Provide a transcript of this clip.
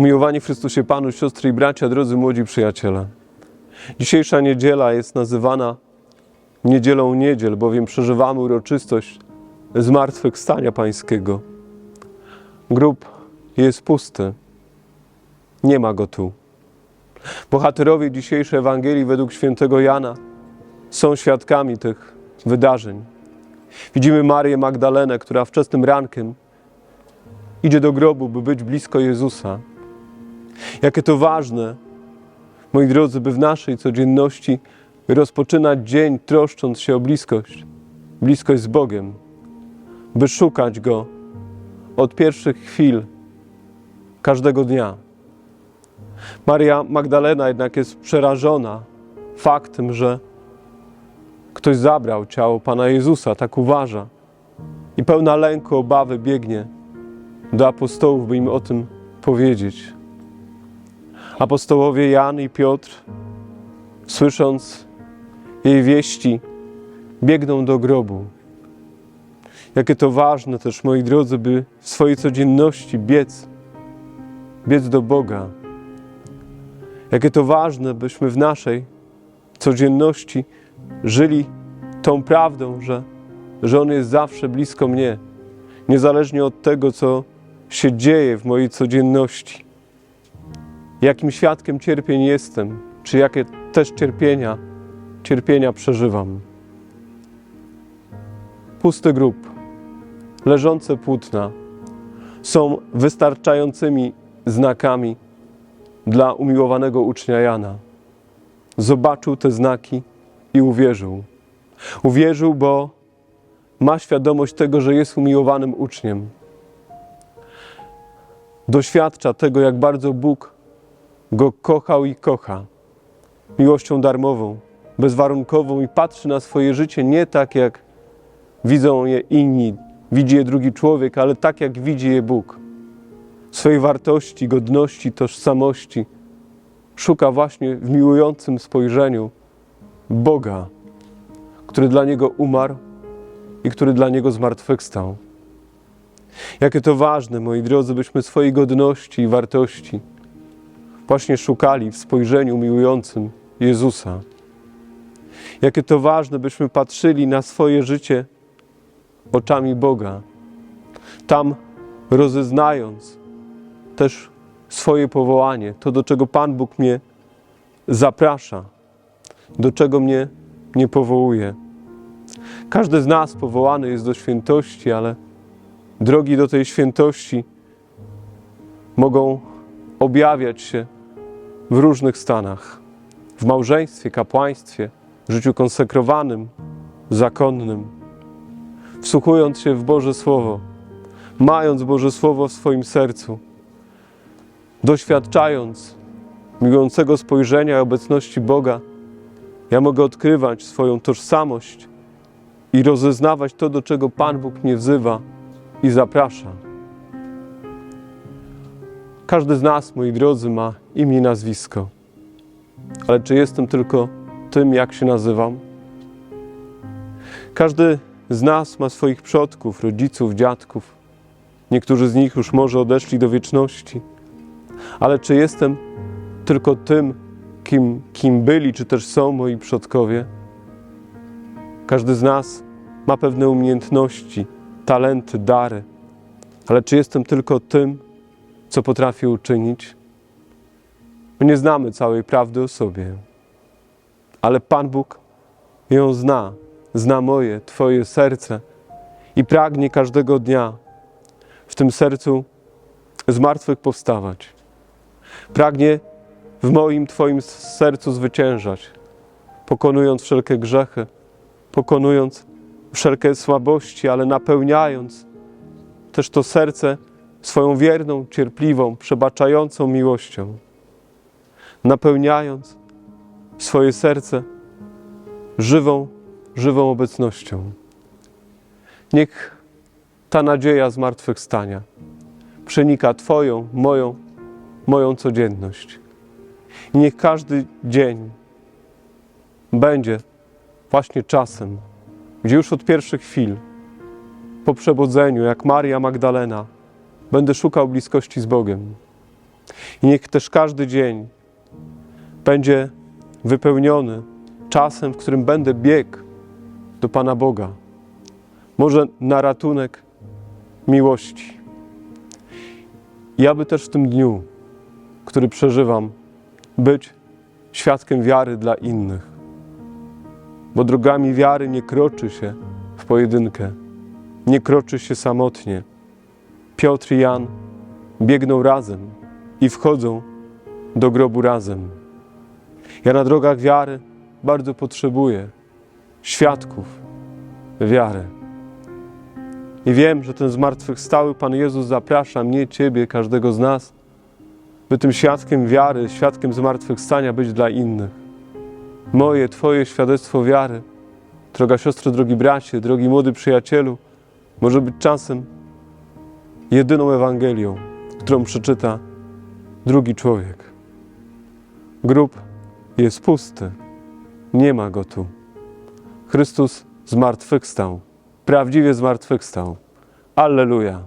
Umiłowani w Chrystusie Panu, siostry i bracia, drodzy młodzi przyjaciele. Dzisiejsza niedziela jest nazywana niedzielą niedziel, bowiem przeżywamy uroczystość zmartwychwstania Pańskiego. Grób jest pusty. Nie ma go tu. Bohaterowie dzisiejszej Ewangelii według świętego Jana są świadkami tych wydarzeń. Widzimy Marię Magdalenę, która wczesnym rankiem idzie do grobu, by być blisko Jezusa. Jakie to ważne, moi drodzy, by w naszej codzienności rozpoczynać dzień troszcząc się o bliskość, bliskość z Bogiem, by szukać Go od pierwszych chwil każdego dnia. Maria Magdalena jednak jest przerażona faktem, że ktoś zabrał ciało Pana Jezusa, tak uważa. I pełna lęku, obawy biegnie do apostołów, by im o tym powiedzieć. Apostołowie Jan i Piotr, słysząc jej wieści, biegną do grobu. Jakie to ważne też, moi drodzy, by w swojej codzienności biec, biec do Boga. Jakie to ważne, byśmy w naszej codzienności żyli tą prawdą, że, że On jest zawsze blisko mnie, niezależnie od tego, co się dzieje w mojej codzienności. Jakim świadkiem cierpień jestem, czy jakie też cierpienia, cierpienia przeżywam. Pusty grób, leżące płótna są wystarczającymi znakami dla umiłowanego ucznia Jana. Zobaczył te znaki i uwierzył. Uwierzył, bo ma świadomość tego, że jest umiłowanym uczniem. Doświadcza tego, jak bardzo Bóg go kochał i kocha. Miłością darmową, bezwarunkową i patrzy na swoje życie nie tak, jak widzą je inni, widzi je drugi człowiek, ale tak, jak widzi je Bóg. Swojej wartości, godności, tożsamości szuka właśnie w miłującym spojrzeniu Boga, który dla niego umarł i który dla niego zmartwychwstał. Jakie to ważne, moi drodzy, byśmy swojej godności i wartości właśnie szukali w spojrzeniu miłującym Jezusa. Jakie to ważne, byśmy patrzyli na swoje życie oczami Boga, tam rozeznając też swoje powołanie, to do czego Pan Bóg mnie zaprasza, do czego mnie nie powołuje. Każdy z nas powołany jest do świętości, ale drogi do tej świętości mogą objawiać się w różnych stanach w małżeństwie, kapłaństwie, w życiu konsekrowanym, zakonnym. Wsłuchując się w Boże Słowo, mając Boże Słowo w swoim sercu, doświadczając miłującego spojrzenia i obecności Boga, ja mogę odkrywać swoją tożsamość i rozeznawać to, do czego Pan Bóg mnie wzywa i zaprasza. Każdy z nas, moi drodzy, ma imię i nazwisko. Ale czy jestem tylko tym, jak się nazywam? Każdy z nas ma swoich przodków, rodziców, dziadków. Niektórzy z nich już może odeszli do wieczności. Ale czy jestem tylko tym, kim, kim byli, czy też są moi przodkowie? Każdy z nas ma pewne umiejętności, talenty, dary. Ale czy jestem tylko tym, co potrafię uczynić? My nie znamy całej prawdy o sobie, ale Pan Bóg ją zna, zna moje, Twoje serce i pragnie każdego dnia w tym sercu zmartwychwstawać. Pragnie w moim, Twoim sercu zwyciężać, pokonując wszelkie grzechy, pokonując wszelkie słabości, ale napełniając też to serce swoją wierną, cierpliwą, przebaczającą miłością, napełniając swoje serce żywą, żywą obecnością. Niech ta nadzieja zmartwychwstania przenika Twoją, moją, moją codzienność. I niech każdy dzień będzie właśnie czasem, gdzie już od pierwszych chwil, po przebudzeniu, jak Maria Magdalena, będę szukał bliskości z Bogiem. I niech też każdy dzień będzie wypełniony czasem, w którym będę biegł do Pana Boga. Może na ratunek miłości. I aby też w tym dniu, który przeżywam, być świadkiem wiary dla innych. Bo drogami wiary nie kroczy się w pojedynkę, nie kroczy się samotnie. Piotr i Jan biegną razem i wchodzą do grobu razem. Ja na drogach wiary bardzo potrzebuję świadków wiary. I wiem, że ten zmartwychwstały Pan Jezus zaprasza mnie, Ciebie, każdego z nas, by tym świadkiem wiary, świadkiem zmartwychwstania być dla innych. Moje, Twoje świadectwo wiary, droga siostro, drogi bracie, drogi młody przyjacielu, może być czasem jedyną Ewangelią, którą przeczyta drugi człowiek. Grób jest pusty, nie ma go tu. Chrystus zmartwychwstał, prawdziwie zmartwychwstał. Alleluja.